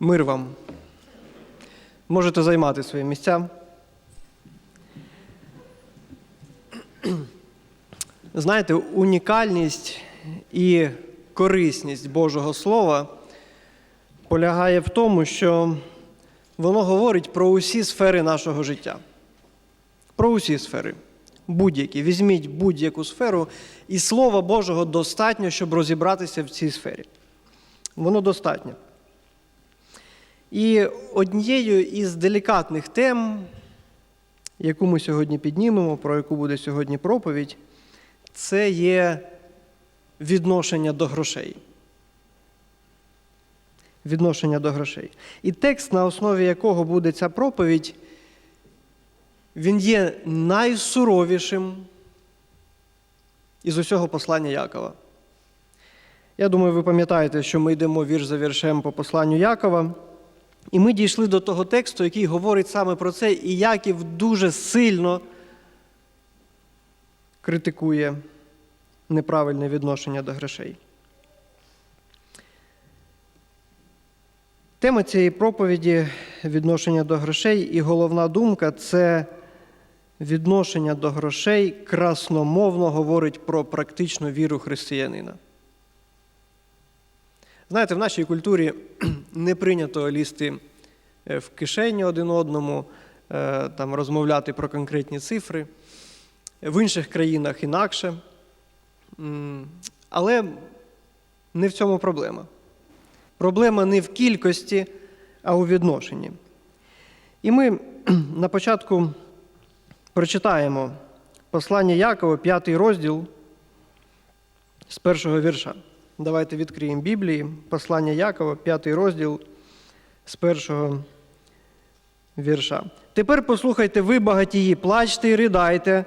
Мир вам. Можете займати свої місця. Знаєте, унікальність і корисність Божого Слова полягає в тому, що воно говорить про усі сфери нашого життя. Про усі сфери. Будь-які. Візьміть будь-яку сферу, і Слова Божого достатньо, щоб розібратися в цій сфері. Воно достатньо. І однією із делікатних тем, яку ми сьогодні піднімемо, про яку буде сьогодні проповідь, це є відношення до грошей. Відношення до грошей. І текст, на основі якого буде ця проповідь, він є найсуровішим із усього послання Якова. Я думаю, ви пам'ятаєте, що ми йдемо вірш за віршем по посланню Якова. І ми дійшли до того тексту, який говорить саме про це, і Яків дуже сильно критикує неправильне відношення до грошей. Тема цієї проповіді відношення до грошей, і головна думка це відношення до грошей красномовно говорить про практичну віру християнина. Знаєте, в нашій культурі не прийнято лізти е, в кишені один одному, е, там, розмовляти про конкретні цифри. В інших країнах інакше. Але не в цьому проблема. Проблема не в кількості, а у відношенні. І ми на початку прочитаємо послання Якова, п'ятий розділ з першого вірша. Давайте відкриємо Біблії, послання Якова, п'ятий розділ з першого вірша. Тепер послухайте ви, багатії, плачте і ридайте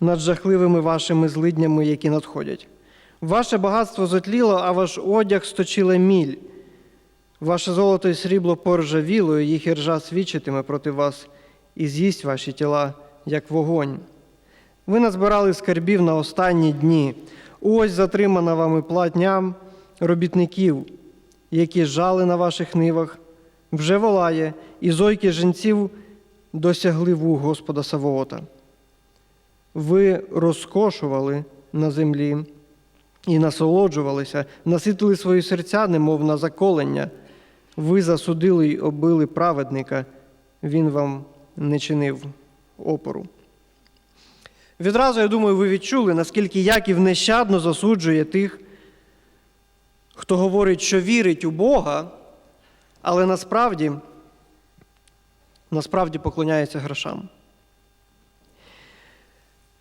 над жахливими вашими злиднями, які надходять. Ваше багатство затліло, а ваш одяг сточила міль. Ваше золото і срібло поржавіло, і їх іржа свідчитиме проти вас, і з'їсть ваші тіла, як вогонь. Ви назбирали скарбів на останні дні. Ось затримана вами платня робітників, які жали на ваших нивах, вже волає, і зойки жінців досягли вух Господа Савоота. Ви розкошували на землі і насолоджувалися, наситили свої серця, немов на заколення. Ви засудили й обили праведника, він вам не чинив опору. Відразу, я думаю, ви відчули, наскільки Яків нещадно засуджує тих, хто говорить, що вірить у Бога, але насправді, насправді поклоняється грошам.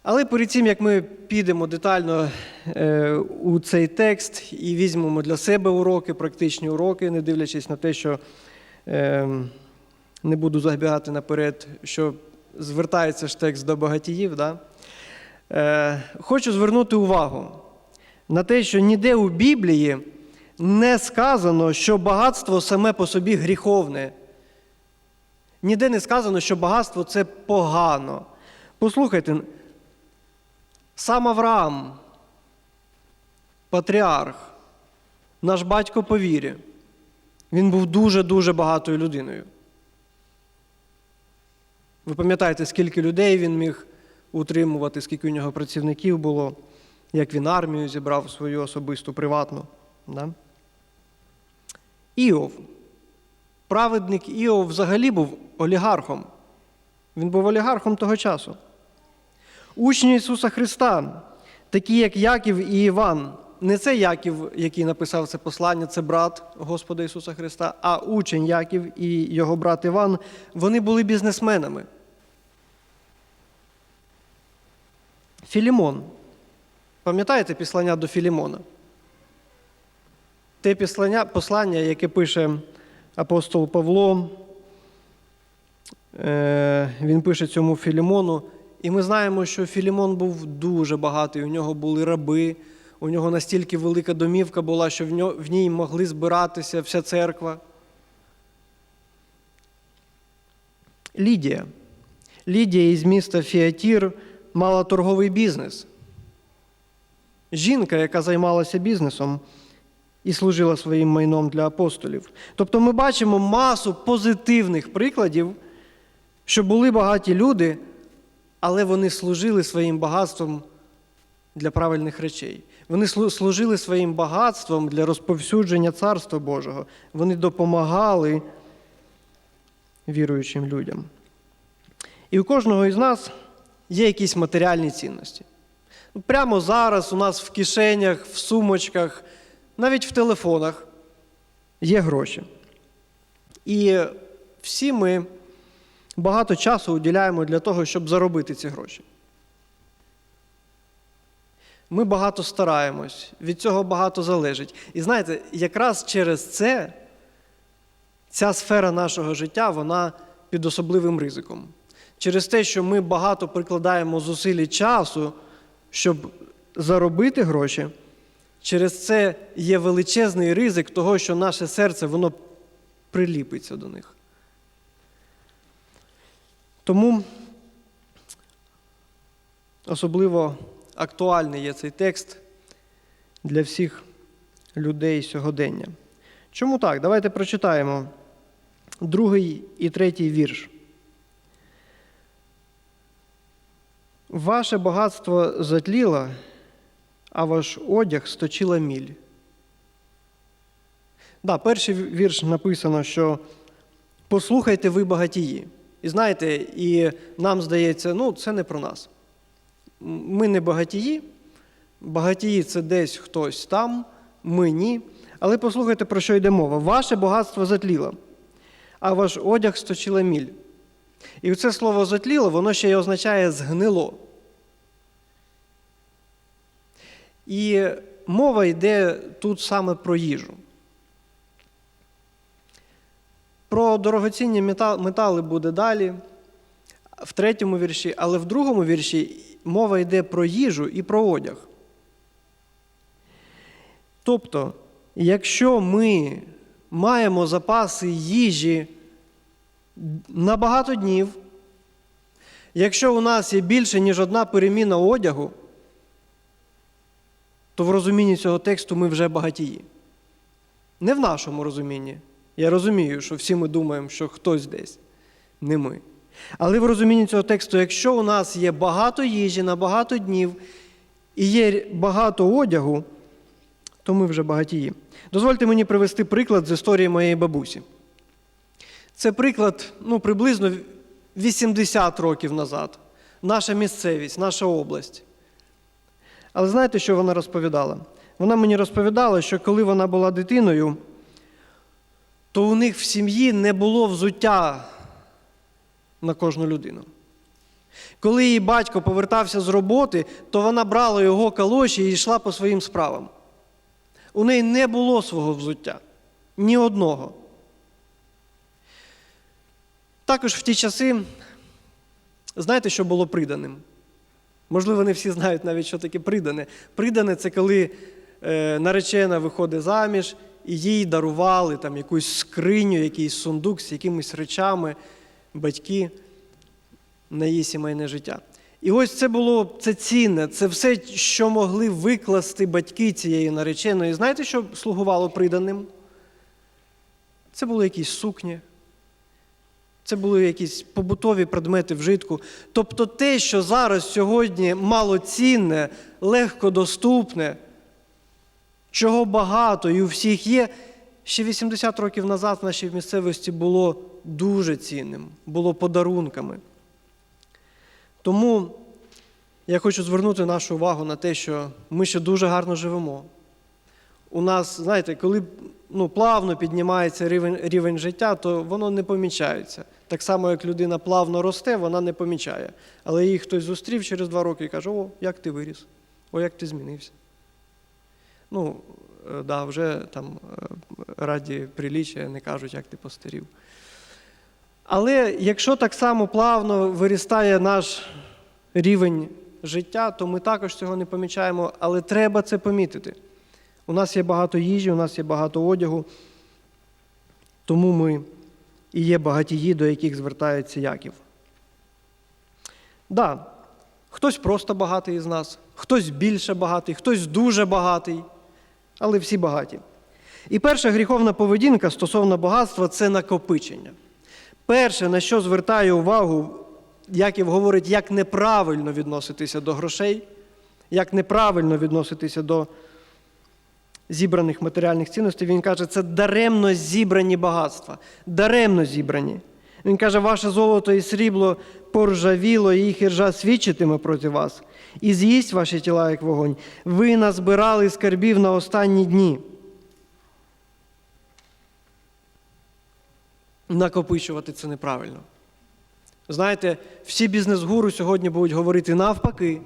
Але перед тим, як ми підемо детально е, у цей текст і візьмемо для себе уроки, практичні уроки, не дивлячись на те, що е, не буду забігати наперед, що звертається ж текст до багатіїв, да? Е, хочу звернути увагу на те, що ніде у Біблії не сказано, що багатство саме по собі гріховне. Ніде не сказано, що багатство це погано. Послухайте, сам Авраам, патріарх, наш батько по вірі, він був дуже-дуже багатою людиною. Ви пам'ятаєте, скільки людей він міг утримувати, скільки у нього працівників було, як він армію зібрав свою особисту приватну. Да? Іов. Праведник Іов взагалі був олігархом. Він був олігархом того часу. Учні Ісуса Христа, такі як Яків і Іван. Не це Яків, який написав це послання, це брат Господа Ісуса Христа, а учень Яків і його брат Іван, вони були бізнесменами. Філімон. Пам'ятаєте післання до Філімона? Те післання, послання, яке пише апостол Павло, е, він пише цьому Філімону. І ми знаємо, що Філімон був дуже багатий, у нього були раби, у нього настільки велика домівка була, що в, ній могли збиратися вся церква. Лідія. Лідія із міста Фіатір мала торговий бізнес. Жінка, яка займалася бізнесом, і служила своїм майном для апостолів. Тобто ми бачимо масу позитивних прикладів, що були багаті люди, але вони служили своїм багатством для правильних речей. Вони служили своїм багатством для розповсюдження Царства Божого. Вони допомагали віруючим людям. І у кожного із нас є якісь матеріальні цінності. Прямо зараз у нас в кишенях, в сумочках, навіть в телефонах є гроші. І всі ми багато часу уділяємо для того, щоб заробити ці гроші. Ми багато стараємось, від цього багато залежить. І знаєте, якраз через це ця сфера нашого життя вона під особливим ризиком. Через те, що ми багато прикладаємо зусиль і часу, щоб заробити гроші, через це є величезний ризик того, що наше серце воно приліпиться до них. Тому особливо актуальний є цей текст для всіх людей сьогодення. Чому так? Давайте прочитаємо другий і третій вірш. Ваше багатство затліло, а ваш одяг сточила міль. Да, перший вірш написано, що послухайте ви багатії. І знаєте, і нам здається, ну це не про нас. Ми не багатії, багатії це десь хтось там, ми ні. Але послухайте, про що йде мова. Ваше багатство затліло, а ваш одяг сточила міль. І це слово затліло, воно ще й означає згнило. І мова йде тут саме про їжу. Про дорогоцінні метали буде далі, в третьому вірші, але в другому вірші мова йде про їжу і про одяг. Тобто, якщо ми маємо запаси їжі на багато днів, якщо у нас є більше, ніж одна переміна одягу, то в розумінні цього тексту ми вже багатії. Не в нашому розумінні. Я розумію, що всі ми думаємо, що хтось десь, не ми. Але в розумінні цього тексту, якщо у нас є багато їжі на багато днів і є багато одягу, то ми вже багатії. Дозвольте мені привести приклад з історії моєї бабусі. Це приклад ну, приблизно 80 років назад. Наша місцевість, наша область. Але знаєте, що вона розповідала? Вона мені розповідала, що коли вона була дитиною, то у них в сім'ї не було взуття на кожну людину. Коли її батько повертався з роботи, то вона брала його калоші і йшла по своїм справам. У неї не було свого взуття. Ні одного. Також в ті часи, знаєте, що було приданим? Можливо, не всі знають навіть, що таке придане. Придане це коли е, наречена виходить заміж, і їй дарували там якусь скриню, якийсь сундук з якимись речами, батьки на її сімейне життя. І ось це було це цінне, це все, що могли викласти батьки цієї нареченої. Знаєте, що слугувало приданим? Це були якісь сукні, це були якісь побутові предмети вжитку. Тобто те, що зараз сьогодні малоцінне, легкодоступне, чого багато і у всіх є, ще 80 років назад в нашій місцевості було дуже цінним, було подарунками. Тому я хочу звернути нашу увагу на те, що ми ще дуже гарно живемо. У нас, знаєте, коли ну, плавно піднімається рівень, рівень життя, то воно не помічається. Так само, як людина плавно росте, вона не помічає. Але її хтось зустрів через два роки і каже: О, як ти виріс, о, як ти змінився. Ну, е, да, вже там е, раді приліччя не кажуть, як ти постарів. Але якщо так само плавно виростає наш рівень життя, то ми також цього не помічаємо, але треба це помітити. У нас є багато їжі, у нас є багато одягу, тому ми і є багатії, до яких звертається Яків. Да, хтось просто багатий із нас, хтось більше багатий, хтось дуже багатий, але всі багаті. І перша гріховна поведінка стосовно багатства це накопичення. Перше, на що звертає увагу, Яків говорить, як неправильно відноситися до грошей, як неправильно відноситися до зібраних матеріальних цінностей, він каже, це даремно зібрані багатства. Даремно зібрані. Він каже, ваше золото і срібло поржавіло, і їх іржа свідчитиме проти вас, і з'їсть ваші тіла, як вогонь. Ви назбирали скарбів на останні дні. Накопичувати це неправильно. Знаєте, всі бізнес-гуру сьогодні будуть говорити навпаки,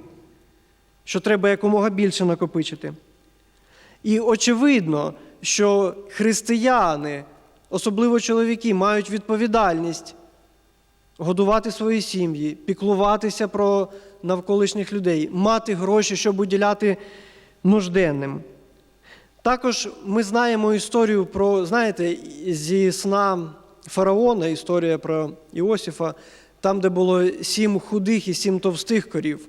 що треба якомога більше накопичити. І очевидно, що християни, особливо чоловіки, мають відповідальність годувати свої сім'ї, піклуватися про навколишніх людей, мати гроші, щоб уділяти нужденним. Також ми знаємо історію про, знаєте, зі сна фараона, історія про Іосифа, там, де було сім худих і сім товстих корів.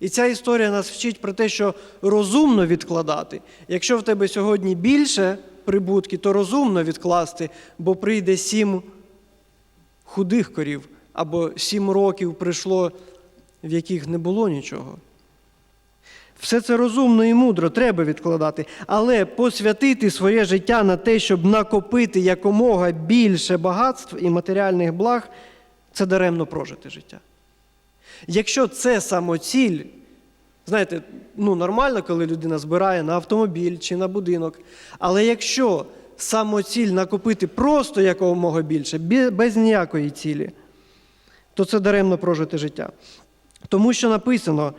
І ця історія нас вчить про те, що розумно відкладати. Якщо в тебе сьогодні більше прибутки, то розумно відкласти, бо прийде сім худих корів, або сім років прийшло, в яких не було нічого. Все це розумно і мудро треба відкладати, але посвятити своє життя на те, щоб накопити якомога більше багатств і матеріальних благ, це даремно прожити життя. Якщо це самоціль, знаєте, ну нормально, коли людина збирає на автомобіль чи на будинок, але якщо самоціль накопити просто якомога більше, без ніякої цілі, то це даремно прожити життя. Тому що написано,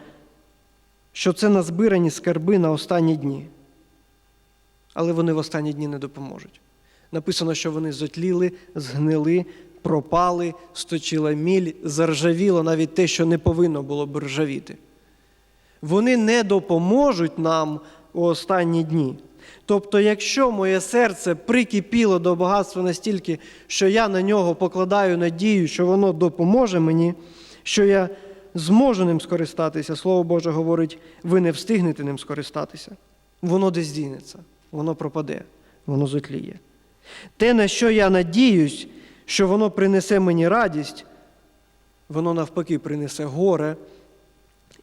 що це назбирані скарби на останні дні. Але вони в останні дні не допоможуть. Написано, що вони зотліли, згнили, пропали, сточила міль, заржавіло навіть те, що не повинно було б ржавіти. Вони не допоможуть нам у останні дні. Тобто, якщо моє серце прикипіло до багатства настільки, що я на нього покладаю надію, що воно допоможе мені, що я зможу ним скористатися, Слово Боже говорить, ви не встигнете ним скористатися. Воно десь дінеться, воно пропаде, воно зотліє. Те, на що я надіюсь, що воно принесе мені радість, воно навпаки принесе горе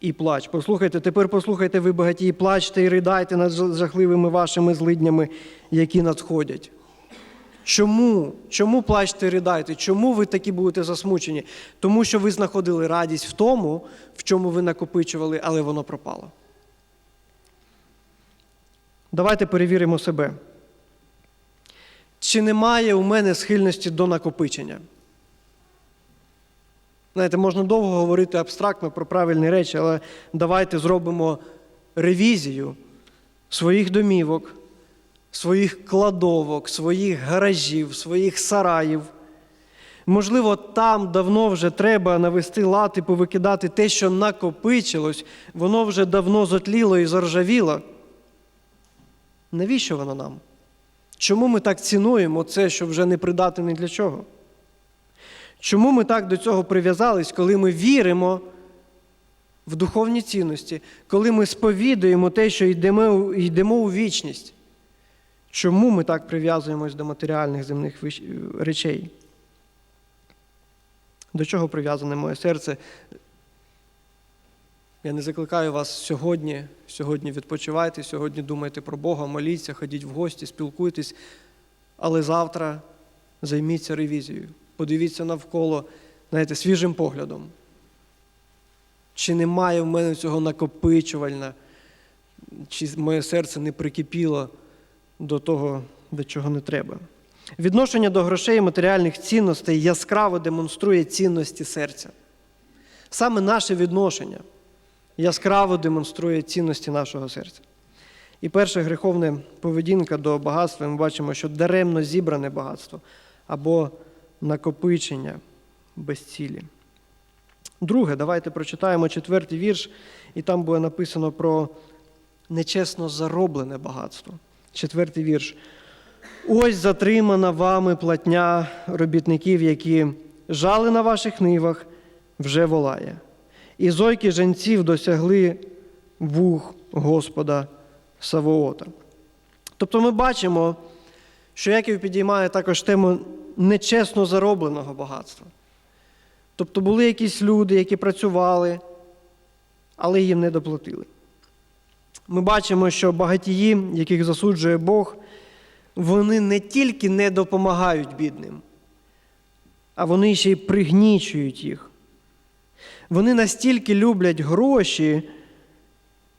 і плач. Послухайте, тепер послухайте, ви багаті, плачте і ридайте над жахливими вашими злиднями, які надходять. Чому? Чому плачте і ридайте? Чому ви такі будете засмучені? Тому що ви знаходили радість в тому, в чому ви накопичували, але воно пропало. Давайте перевіримо себе. Чи немає у мене схильності до накопичення? Знаєте, можна довго говорити абстрактно про правильні речі, але давайте зробимо ревізію своїх домівок, своїх кладовок, своїх гаражів, своїх сараїв. Можливо, там давно вже треба навести лад і повикидати те, що накопичилось, воно вже давно зотліло і заржавіло. Навіщо воно нам? Чому ми так цінуємо це, що вже не придатне ні для чого? Чому ми так до цього прив'язались, коли ми віримо в духовні цінності, коли ми сповідуємо те, що йдемо, йдемо у вічність? Чому ми так прив'язуємось до матеріальних земних речей? До чого прив'язане моє серце? Я не закликаю вас сьогодні, сьогодні відпочивайте, сьогодні думайте про Бога, моліться, ходіть в гості, спілкуйтесь, але завтра займіться ревізією. Подивіться навколо, знаєте, свіжим поглядом. Чи немає в мене цього накопичувальна, чи моє серце не прикипіло до того, до чого не треба. Відношення до грошей і матеріальних цінностей яскраво демонструє цінності серця. Саме наше відношення яскраво демонструє цінності нашого серця. І перша греховна поведінка до багатства, ми бачимо, що даремно зібране багатство або накопичення без цілі. Друге, давайте прочитаємо четвертий вірш, і там буде написано про нечесно зароблене багатство. Четвертий вірш. Ось затримана вами платня робітників, які жали на ваших нивах, вже волає. І зойки женців досягли вух Господа Савоота. Тобто ми бачимо, що Яків підіймає також тему нечесно заробленого багатства. Тобто були якісь люди, які працювали, але їм не доплатили. Ми бачимо, що багатії, яких засуджує Бог, вони не тільки не допомагають бідним, а вони ще й пригнічують їх. Вони настільки люблять гроші,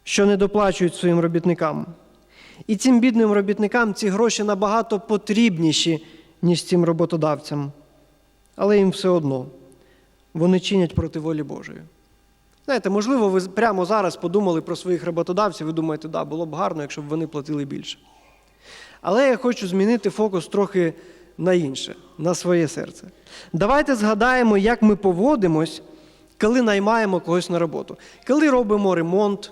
що не доплачують своїм робітникам. І цим бідним робітникам ці гроші набагато потрібніші, ніж цим роботодавцям. Але їм все одно вони чинять проти волі Божої. Знаєте, можливо, ви прямо зараз подумали про своїх роботодавців і думаєте, да, було б гарно, якщо б вони платили більше. Але я хочу змінити фокус трохи на інше, на своє серце. Давайте згадаємо, як ми поводимось, коли наймаємо когось на роботу. Коли робимо ремонт,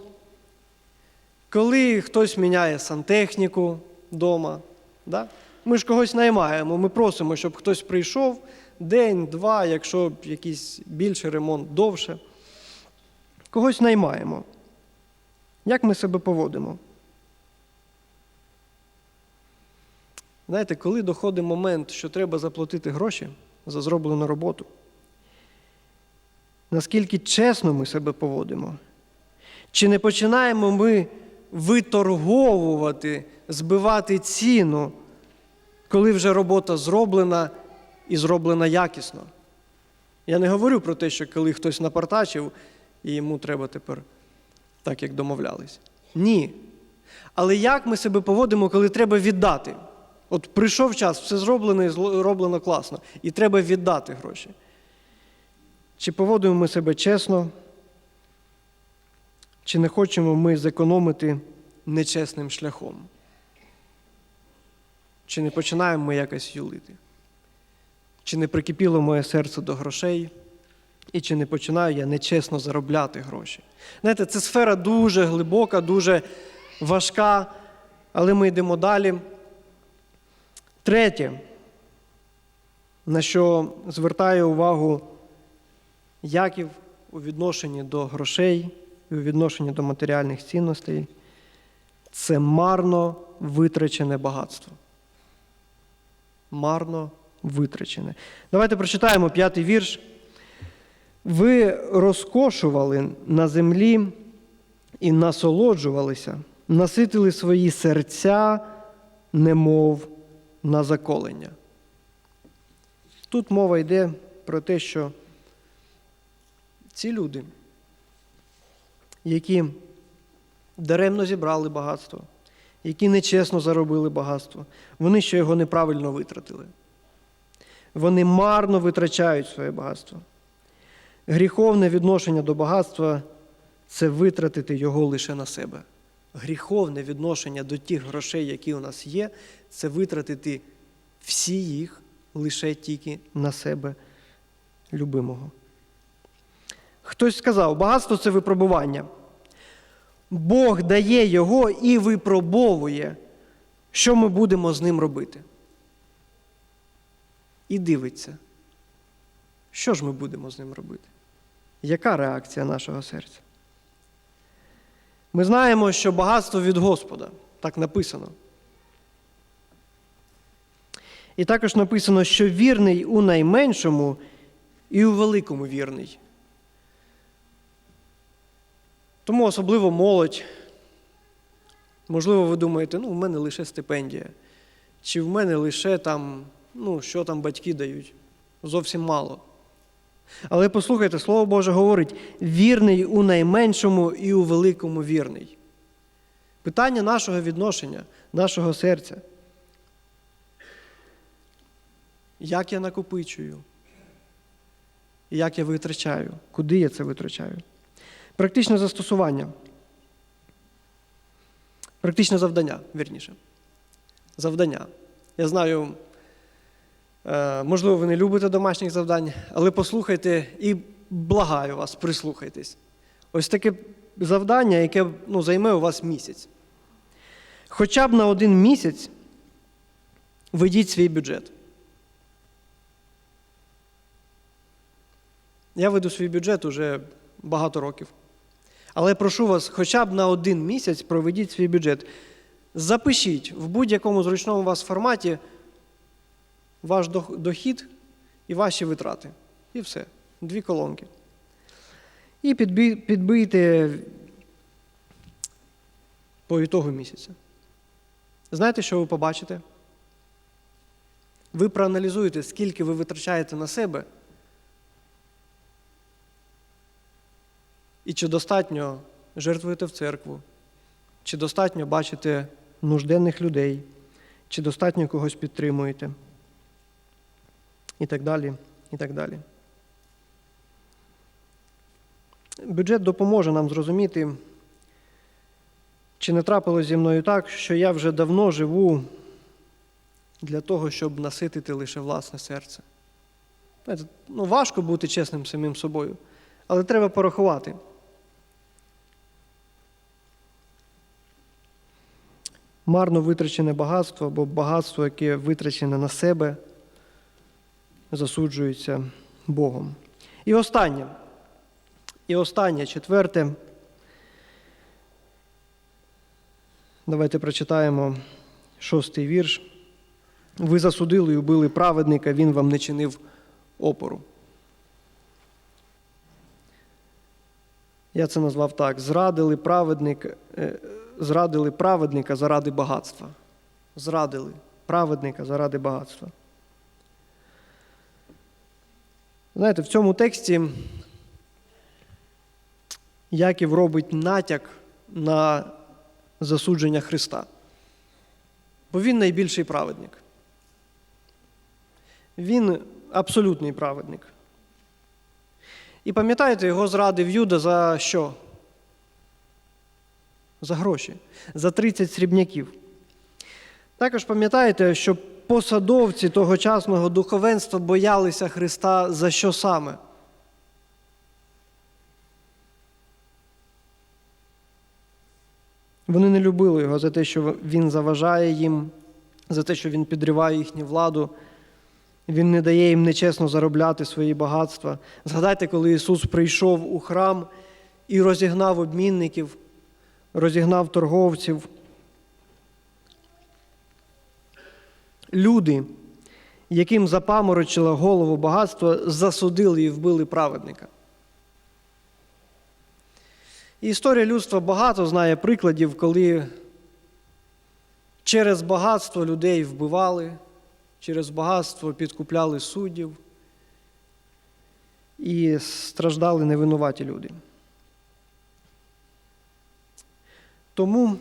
коли хтось міняє сантехніку вдома. Да? Ми ж когось наймаємо, ми просимо, щоб хтось прийшов день, два, якщо якийсь більший ремонт довше. Когось наймаємо. Як ми себе поводимо? Знаєте, коли доходить момент, що треба заплатити гроші за зроблену роботу, наскільки чесно ми себе поводимо? Чи не починаємо ми виторговувати, збивати ціну, коли вже робота зроблена і зроблена якісно? Я не говорю про те, що коли хтось напартачив, і йому треба тепер так, як домовлялись. Ні. Але як ми себе поводимо, коли треба віддати? От прийшов час, все зроблено і зроблено класно, і треба віддати гроші. Чи поводимо ми себе чесно, чи не хочемо ми зекономити нечесним шляхом? Чи не починаємо ми якось юлити? Чи не прикипіло моє серце до грошей? І чи не починаю я нечесно заробляти гроші? Знаєте, це сфера дуже глибока, дуже важка, але ми йдемо далі. Третє, на що звертає увагу Яків у відношенні до грошей і у відношенні до матеріальних цінностей, це марно витрачене багатство. Марно витрачене. Давайте прочитаємо п'ятий вірш. Ви розкошували на землі і насолоджувалися, наситили свої серця, немов на заколення. Тут мова йде про те, що ці люди, які даремно зібрали багатство, які нечесно заробили багатство, вони ще його неправильно витратили. Вони марно витрачають своє багатство. Гріховне відношення до багатства це витратити його лише на себе. Гріховне відношення до тих грошей, які у нас є, це витратити всі їх лише тільки на себе любимого. Хтось сказав, багатство це випробування. Бог дає його і випробовує, що ми будемо з ним робити. І дивиться, що ж ми будемо з ним робити? Яка реакція нашого серця? Ми знаємо, що багатство від Господа, так написано. І також написано, що вірний у найменшому і у великому вірний. Тому особливо молодь. Можливо, ви думаєте, ну, в мене лише стипендія, чи в мене лише там, ну, що там батьки дають. Зовсім мало. Але послухайте, Слово Боже говорить: вірний у найменшому і у великому вірний. Питання нашого відношення, нашого серця. Як я накопичую? Як я витрачаю? Куди я це витрачаю? Практичне застосування. Практичне завдання, вірніше. Завдання. Я знаю, е, можливо, ви не любите домашніх завдань, але послухайте і благаю вас, прислухайтесь. Ось таке завдання, яке ну, займе у вас місяць. Хоча б на один місяць ведіть свій бюджет. Я веду свій бюджет уже багато років. Але прошу вас, хоча б на один місяць проведіть свій бюджет. запишіть в будь-якому зручному вас форматі ваш дохід і ваші витрати. І все. Дві колонки. І підбийте по ітогу місяця. Знаєте, що ви побачите? Ви проаналізуєте, скільки ви витрачаєте на себе, і чи достатньо жертвуєте в церкву, чи достатньо бачите нужденних людей, чи достатньо когось підтримуєте, і так далі, і так далі. Бюджет допоможе нам зрозуміти, чи не трапилось зі мною так, що я вже давно живу для того, щоб наситити лише власне серце. Ну, важко бути чесним самим собою, але треба порахувати. Марно витрачене багатство або багатство, яке витрачене на себе, засуджується Богом. І останнє. І останнє, четверте. Давайте прочитаємо шостий вірш. Ви засудили і убили праведника, він вам не чинив опору. Я це назвав так: зрадили праведника, е, зрадили праведника заради багатства. Зрадили праведника заради багатства. Знаєте, в цьому тексті Яків робить натяк на засудження Христа. Бо він найбільший праведник. Він абсолютний праведник. І пам'ятаєте, його зрадив Юда за що? За гроші, за 30 срібняків. Також пам'ятаєте, що посадовці тогочасного духовенства боялися Христа за що саме? Вони не любили його за те, що він заважає їм, за те, що він підриває їхню владу. Він не дає їм нечесно заробляти свої багатства. Згадайте, коли Ісус прийшов у храм і розігнав обмінників, розігнав торговців. Люди, яким запаморочило голову багатство, засудили і вбили праведника. Історія людства багато знає прикладів, коли через багатство людей вбивали, через багатство підкупляли суддів і страждали невинуваті люди. Тому,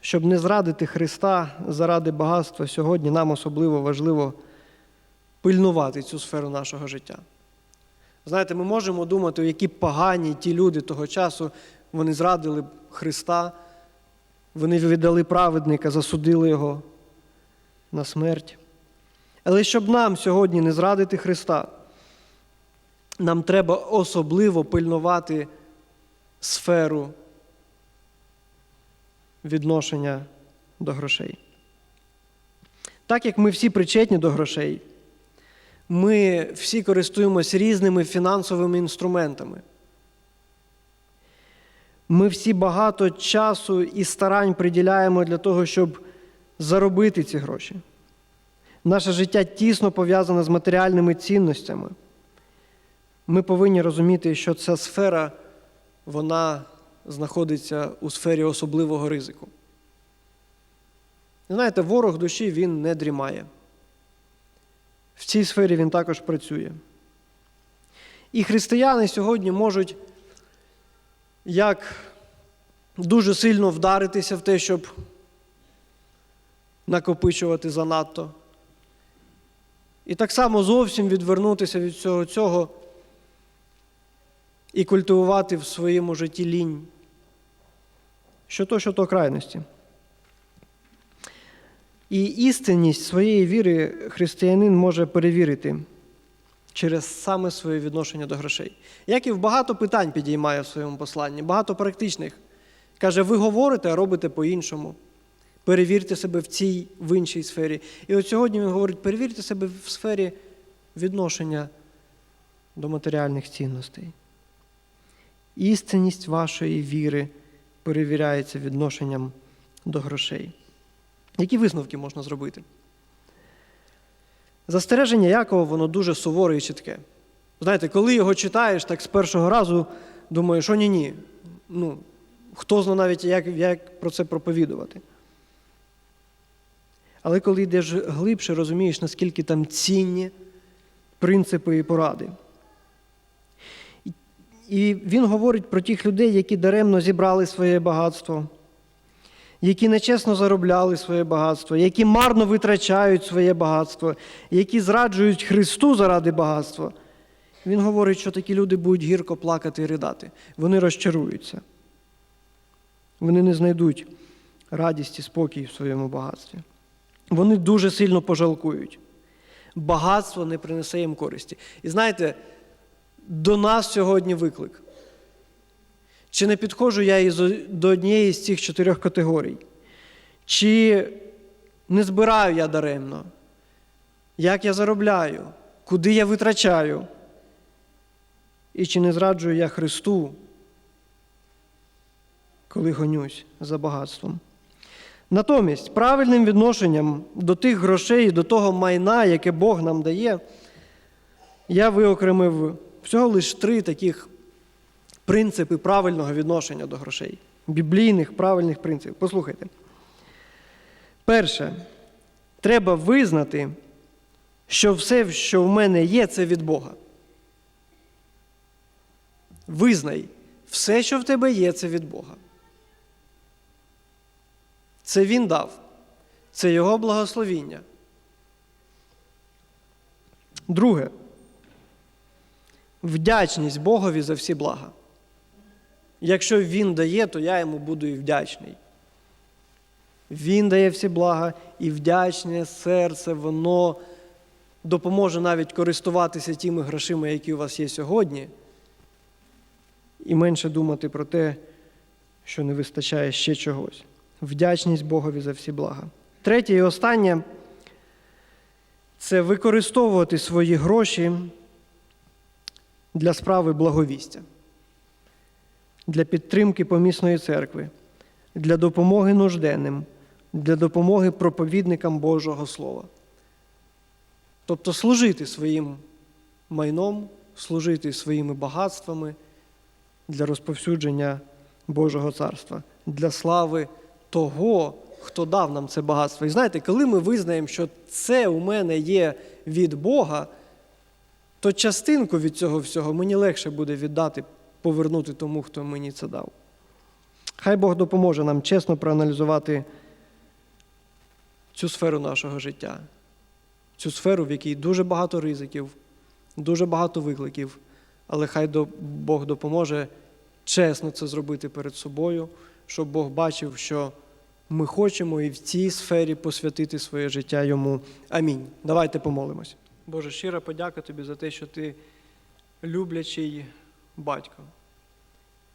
щоб не зрадити Христа заради багатства, сьогодні нам особливо важливо пильнувати цю сферу нашого життя. Знаєте, ми можемо думати, які погані ті люди того часу, вони зрадили Христа, вони віддали праведника, засудили Його на смерть. Але щоб нам сьогодні не зрадити Христа, нам треба особливо пильнувати сферу відношення до грошей. Так як ми всі причетні до грошей, ми всі користуємось різними фінансовими інструментами. Ми всі багато часу і старань приділяємо для того, щоб заробити ці гроші. Наше життя тісно пов'язане з матеріальними цінностями. Ми повинні розуміти, що ця сфера вона знаходиться у сфері особливого ризику. Знаєте, ворог душі він не дрімає. В цій сфері він також працює. І християни сьогодні можуть як дуже сильно вдаритися в те, щоб накопичувати занадто. І так само зовсім відвернутися від всього цього і культивувати в своєму житті лінь. Що то, що то крайності. І істинність своєї віри християнин може перевірити через саме своє відношення до грошей. Яків багато питань підіймає в своєму посланні, багато практичних. Каже, ви говорите, а робите по-іншому. Перевірте себе в цій, в іншій сфері. І от сьогодні він говорить: перевірте себе в сфері відношення до матеріальних цінностей. Істинність вашої віри перевіряється відношенням до грошей. Які висновки можна зробити? Застереження Якова, воно дуже суворе і чітке. Знаєте, коли його читаєш, так з першого разу думаєш, що ні-ні. Ну, хто знає навіть, як, як про це проповідувати. Але коли йдеш глибше, розумієш, наскільки там цінні принципи і поради. І- він говорить про тих людей, які даремно зібрали своє багатство, які нечесно заробляли своє багатство, які марно витрачають своє багатство, які зраджують Христу заради багатства. Він говорить, що такі люди будуть гірко плакати і ридати. Вони розчаруються. Вони не знайдуть радість і спокій в своєму багатстві. Вони дуже сильно пожалкують. Багатство не принесе їм користі. І знаєте, до нас сьогодні виклик. Чи не підходжу я до однієї з цих чотирьох категорій? Чи не збираю я даремно? Як я заробляю? Куди я витрачаю? І чи не зраджую я Христу, коли гонюсь за багатством? Натомість, правильним відношенням до тих грошей, до того майна, яке Бог нам дає, я виокремив всього лише три таких принципи правильного відношення до грошей. Біблійних правильних принципів. Послухайте. Перше, треба визнати, що все, що в мене є, це від Бога. Визнай, все, що в тебе є, це від Бога. Це Він дав. Це Його благословіння. Друге. Вдячність Богові за всі блага. Якщо Він дає, то я йому буду і вдячний. Він дає всі блага, і вдячне серце, воно допоможе навіть користуватися тими грошима, які у вас є сьогодні, і менше думати про те, що не вистачає ще чогось. Вдячність Богові за всі блага. Третє і останнє це використовувати свої гроші для справи благовістя, для підтримки помісної церкви, для допомоги нужденним, для допомоги проповідникам Божого Слова. Тобто служити своїм майном, служити своїми багатствами для розповсюдження Божого царства, для слави того, хто дав нам це багатство. І знаєте, коли ми визнаємо, що це у мене є від Бога, то частинку від цього всього мені легше буде віддати, повернути тому, хто мені це дав. Хай Бог допоможе нам чесно проаналізувати цю сферу нашого життя, цю сферу, в якій дуже багато ризиків, дуже багато викликів, але хай Бог допоможе чесно це зробити перед собою, щоб Бог бачив, що ми хочемо і в цій сфері посвятити своє життя йому. Амінь. Давайте помолимось. Боже, щира подяка тобі за те, що ти люблячий батько.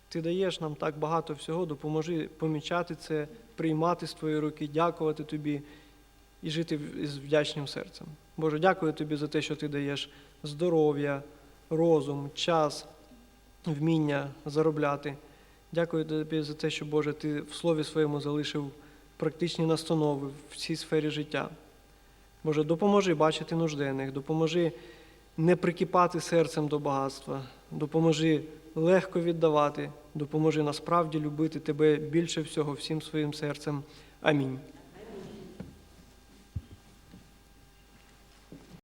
Ти даєш нам так багато всього, допоможи помічати це, приймати з твоєї руки, дякувати тобі і жити з вдячним серцем. Боже, дякую тобі за те, що ти даєш здоров'я, розум, час, вміння заробляти. Дякую тобі за те, що Боже, ти в слові своєму залишив практичні настанови в цій сфері життя. Боже, допоможи бачити нужденних, допоможи не прикипати серцем до багатства, допоможи легко віддавати, допоможи насправді любити Тебе більше всього всім своїм серцем. Амінь.